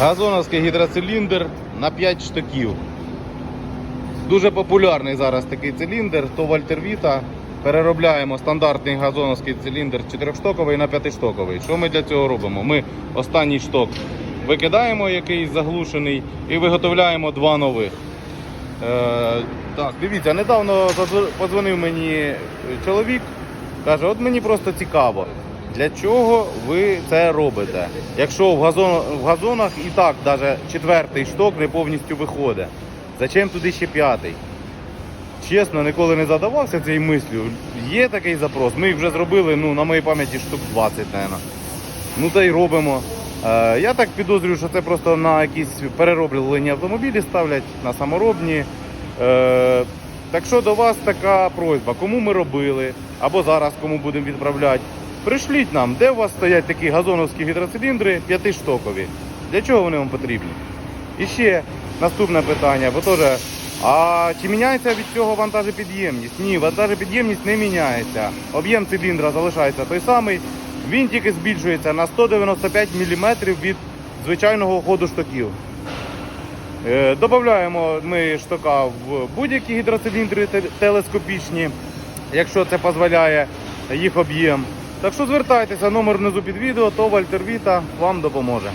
Газоновський гідроциліндр на 5 штоків. Дуже популярний зараз такий циліндр, то Вальтер Віта. Переробляємо стандартний газоновський циліндр 4-штоковий на 5-штоковий. Що ми для цього робимо? Ми останній шток викидаємо, який заглушений, і виготовляємо два нових. Е, так, дивіться, недавно подзвонив мені чоловік, каже, от мені просто цікаво, для чого ви це робите? Якщо в, газон, в газонах і так навіть четвертий шток не повністю виходить. Зачем туди ще п'ятий? Чесно, ніколи не задавався цією мислю. Є такий запрос. Ми вже зробили, ну, на моїй пам'яті штук 20, мабуть. Ну та й робимо. Е, я так підозрюю, що це просто на якісь перероблені автомобілі ставлять, на саморобні. Е, так що до вас така просьба, кому ми робили, або зараз кому будемо відправляти. Пришліть нам, де у вас стоять такі газоновські гідроциліндри п'ятиштокові. Для чого вони вам потрібні? І ще наступне питання, бо теж, а чи міняється від цього вантажопідємність? Ні, вантажопідємність не міняється. Об'єм циліндра залишається той самий. Він тільки збільшується на 195 мм від звичайного ходу штоків. Е, Додаємо ми штока в будь-які гідроциліндри телескопічні, якщо це дозволяє їх об'єм. Так що звертайтеся, номер внизу під відео, то Вальтервіта вам допоможе.